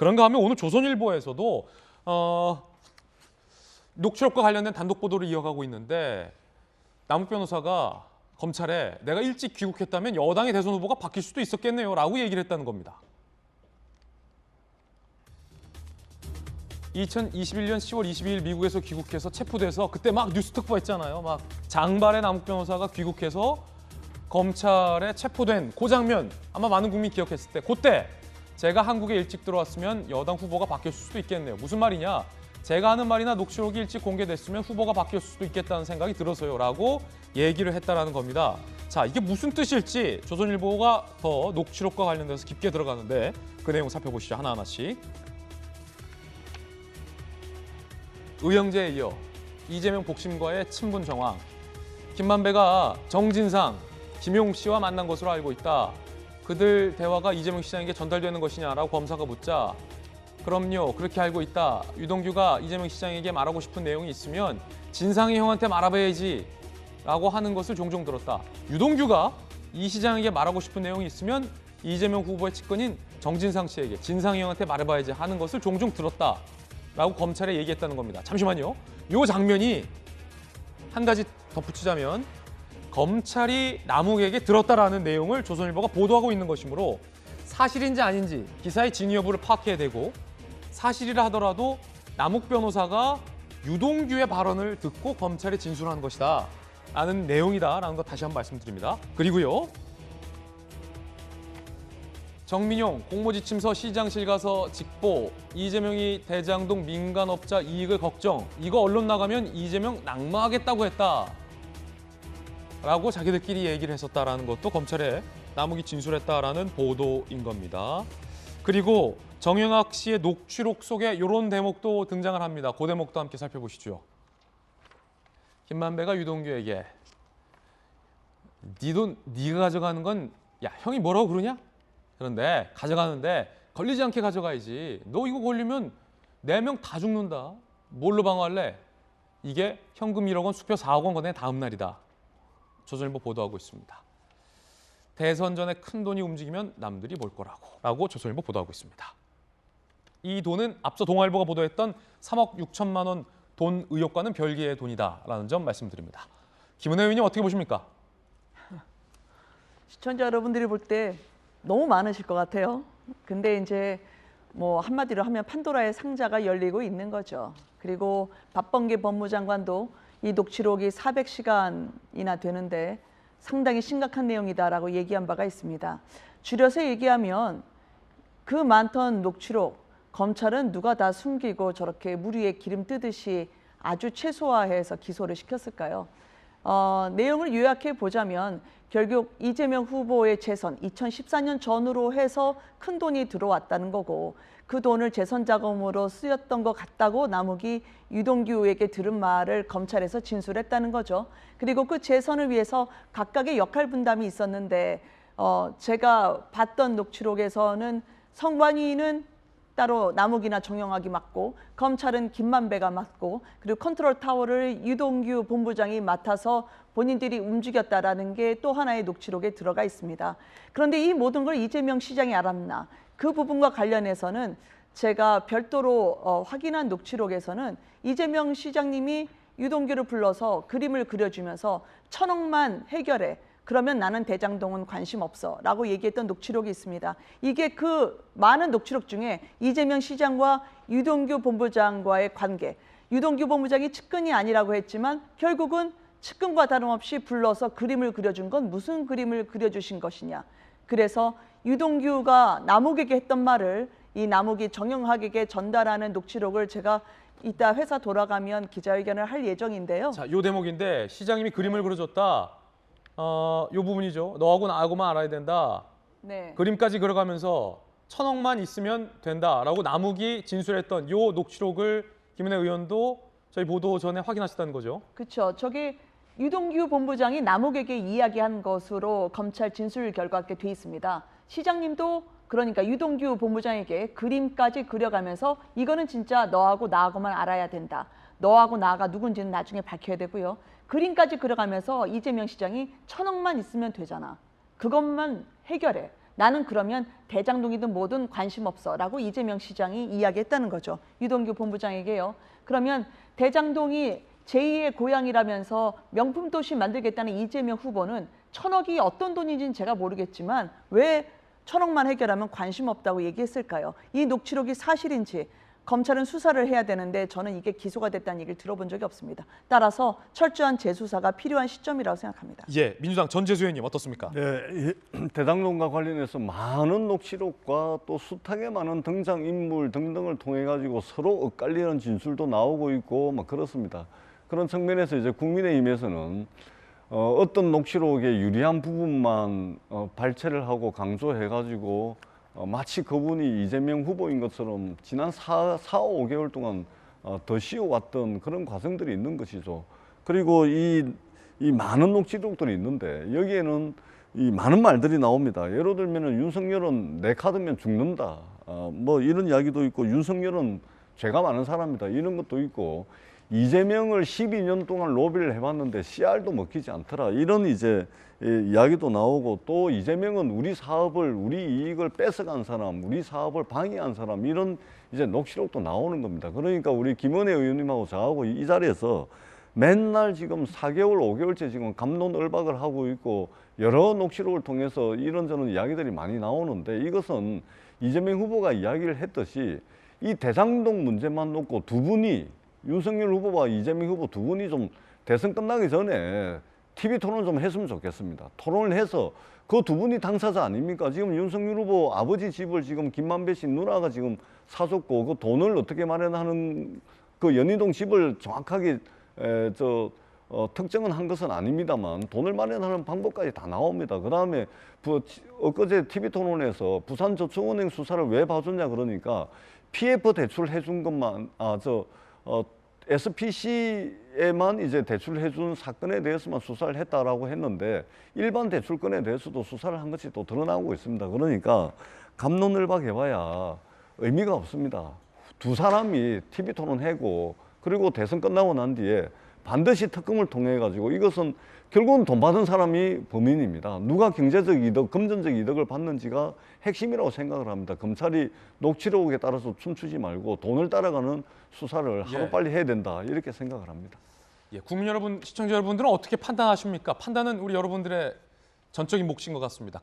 그런가 하면 오늘 조선일보에서도 어, 녹취록과 관련된 단독 보도를 이어가고 있는데 남욱 변호사가 검찰에 내가 일찍 귀국했다면 여당의 대선 후보가 바뀔 수도 있었겠네요 라고 얘기를 했다는 겁니다. 2021년 10월 22일 미국에서 귀국해서 체포돼서 그때 막 뉴스 특보했잖아요. 막 장발의 남욱 변호사가 귀국해서 검찰에 체포된 그 장면 아마 많은 국민이 기억했을 때 그때 제가 한국에 일찍 들어왔으면 여당 후보가 바뀌었을 수도 있겠네요. 무슨 말이냐? 제가 하는 말이나 녹취록이 일찍 공개됐으면 후보가 바뀌었을 수도 있겠다는 생각이 들어서요 라고 얘기를 했다라는 겁니다. 자, 이게 무슨 뜻일지 조선일보가 더 녹취록과 관련돼서 깊게 들어가는데 그 내용 살펴보시죠. 하나하나씩. 의형제에 이어 이재명 복심과의 친분 정황. 김만배가 정진상, 김용 씨와 만난 것으로 알고 있다. 그들 대화가 이재명 시장에게 전달되는 것이냐라고 검사가 묻자 그럼요 그렇게 알고 있다. 유동규가 이재명 시장에게 말하고 싶은 내용이 있으면 진상이 형한테 말아봐야지 라고 하는 것을 종종 들었다. 유동규가 이 시장에게 말하고 싶은 내용이 있으면 이재명 후보의 측근인 정진상 씨에게 진상이 형한테 말해봐야지 하는 것을 종종 들었다. 라고 검찰에 얘기했다는 겁니다. 잠시만요. 이 장면이 한 가지 덧붙이자면 검찰이 남욱에게 들었다라는 내용을 조선일보가 보도하고 있는 것이므로 사실인지 아닌지 기사의 진위 여부를 파악해야 되고 사실이라 하더라도 남욱 변호사가 유동규의 발언을 듣고 검찰에 진술하는 것이다 라는 내용이다라는 거 다시 한 번 말씀드립니다. 그리고요. 정민용 공모지침서 시장실 가서 직보 이재명이 대장동 민간업자 이익을 걱정 이거 언론 나가면 이재명 낙마하겠다고 했다 라고 자기들끼리 얘기를 했었다라는 것도 검찰에 남욱이 진술했다라는 보도인 겁니다. 그리고 정영학 씨의 녹취록 속에 이런 대목도 등장을 합니다. 그 대목도 함께 살펴보시죠. 김만배가 유동규에게 네 돈 네가 가져가는 건 야 형이 뭐라고 그러냐? 그런데 가져가는데 걸리지 않게 가져가야지. 너 이거 걸리면 네 명 다 죽는다. 뭘로 방어할래? 이게 현금 1억 원, 수표 4억 원 건의 다음 날이다. 조선일보 보도하고 있습니다. 대선 전에 큰 돈이 움직이면 남들이 볼 거라고 라고 조선일보 보도하고 있습니다. 이 돈은 앞서 동아일보가 보도했던 3억 6천만 원 돈 의혹과는 별개의 돈이다라는 점 말씀드립니다. 김은혜 의원님 어떻게 보십니까? 시청자 여러분들이 볼 때 너무 많으실 것 같아요. 근데 이제 뭐 한마디로 하면 판도라의 상자가 열리고 있는 거죠. 그리고 박범계 법무장관도 이 녹취록이 400시간이나 되는데 상당히 심각한 내용이다라고 얘기한 바가 있습니다. 줄여서 얘기하면 그 많던 녹취록 검찰은 누가 다 숨기고 저렇게 물 위에 기름 뜨듯이 아주 최소화해서 기소를 시켰을까요? 어, 내용을 요약해 보자면 결국 이재명 후보의 재선 2014년 전으로 해서 큰 돈이 들어왔다는 거고 그 돈을 재선 자금으로 쓰였던 것 같다고 남욱이 유동규에게 들은 말을 검찰에서 진술했다는 거죠. 그리고 그 재선을 위해서 각각의 역할 분담이 있었는데 어, 제가 봤던 녹취록에서는 성관이는 따로 남욱이나 정영학이 맡고 검찰은 김만배가 맡고 그리고 컨트롤 타워를 유동규 본부장이 맡아서 본인들이 움직였다라는 게 또 하나의 녹취록에 들어가 있습니다. 그런데 이 모든 걸 이재명 시장이 알았나? 그 부분과 관련해서는 제가 별도로 어, 확인한 녹취록에서는 이재명 시장님이 유동규를 불러서 그림을 그려주면서 천억만 해결해. 그러면 나는 대장동은 관심 없어 라고 얘기했던 녹취록이 있습니다. 이게 그 많은 녹취록 중에 이재명 시장과 유동규 본부장과의 관계, 유동규 본부장이 측근이 아니라고 했지만 결국은 측근과 다름없이 불러서 그림을 그려준 건 무슨 그림을 그려주신 것이냐. 그래서 유동규가 남욱에게 했던 말을 이 남욱이 정영학에게 전달하는 녹취록을 제가 이따 회사 돌아가면 기자회견을 할 예정인데요. 자, 요 대목인데 시장님이 그림을 그려줬다. 어, 요 부분이죠. 너하고 나하고만 알아야 된다. 네. 그림까지 그려가면서 천억만 있으면 된다라고 남욱이 진술했던 요 녹취록을 김은혜 의원도 저희 보도 전에 확인하셨다는 거죠. 그렇죠. 저기 유동규 본부장이 남욱에게 이야기한 것으로 검찰 진술 결과 가 돼 있습니다. 시장님도 그러니까 유동규 본부장에게 그림까지 그려가면서 이거는 진짜 너하고 나하고만 알아야 된다. 너하고 나가 누군지는 나중에 밝혀야 되고요. 그림까지 그려가면서 이재명 시장이 천억만 있으면 되잖아. 그것만 해결해. 나는 그러면 대장동이든 뭐든 관심 없어 라고 이재명 시장이 이야기했다는 거죠. 유동규 본부장에게요. 그러면 대장동이 제2의 고향이라면서 명품 도시 만들겠다는 이재명 후보는 천억이 어떤 돈인지는 제가 모르겠지만 왜 천억만 해결하면 관심 없다고 얘기했을까요? 이 녹취록이 사실인지 검찰은 수사를 해야 되는데 저는 이게 기소가 됐다는 얘기를 들어본 적이 없습니다. 따라서 철저한 재수사가 필요한 시점이라고 생각합니다. 예, 민주당 전재수 의원님 어떻습니까? 네, 이 대장동과 관련해서 많은 녹취록과 또 숱하게 많은 등장 인물 등등을 통해 가지고 서로 엇갈리는 진술도 나오고 있고 막 그렇습니다. 그런 측면에서 이제 국민의힘에서는 어, 어떤 녹취록의 유리한 부분만 어, 발췌를 하고 강조해 가지고 어, 마치 그분이 이재명 후보인 것처럼 지난 4, 4 5개월 동안 어, 더 씌워왔던 그런 과정들이 있는 것이죠. 그리고 이, 이 많은 녹취록들이 있는데 여기에는 이 많은 말들이 나옵니다. 예를 들면은 윤석열은 내 카드면 죽는다. 어, 뭐 이런 이야기도 있고 윤석열은 죄가 많은 사람이다. 이런 것도 있고 이재명을 12년 동안 로비를 해봤는데 씨알도 먹히지 않더라. 이런 이제 이 이야기도 나오고 또 이재명은 우리 사업을 우리 이익을 뺏어간 사람, 우리 사업을 방해한 사람 이런 이제 녹취록도 나오는 겁니다. 그러니까 우리 김원혜 의원님하고 저하고 이 자리에서 맨날 지금 4개월, 5개월째 지금 감론을박을 하고 있고 여러 녹취록을 통해서 이런저런 이야기들이 많이 나오는데 이것은 이재명 후보가 이야기를 했듯이 이 대장동 문제만 놓고 두 분이 윤석열 후보와 이재명 후보 두 분이 좀 대선 끝나기 전에 TV 토론 좀 했으면 좋겠습니다. 토론을 해서 그 두 분이 당사자 아닙니까? 지금 윤석열 후보 아버지 집을 지금 김만배 씨 누나가 지금 사줬고 그 돈을 어떻게 마련하는 그 연희동 집을 정확하게 에, 저 어, 특정은 한 것은 아닙니다만 돈을 마련하는 방법까지 다 나옵니다. 그 다음에 엊그제 TV 토론에서 부산저축은행 수사를 왜 봐줬냐 그러니까 PF 대출 해준 것만 아저 어, SPC에만 이제 대출을 해준 사건에 대해서만 수사를 했다라고 했는데 일반 대출건에 대해서도 수사를 한 것이 또 드러나고 있습니다. 그러니까 감론을박 해봐야 의미가 없습니다. 두 사람이 TV 토론하고 그리고 대선 끝나고 난 뒤에 반드시 특검을 통해 가지고 이것은 결국은 돈 받은 사람이 범인입니다. 누가 경제적 이득, 금전적 이득을 받는지가 핵심이라고 생각을 합니다. 검찰이 녹취록에 따라서 춤추지 말고 돈을 따라가는 수사를 예. 하루 빨리 해야 된다 이렇게 생각을 합니다. 예, 국민 여러분, 시청자 여러분들은 어떻게 판단하십니까? 판단은 우리 여러분들의 전적인 몫인 것 같습니다.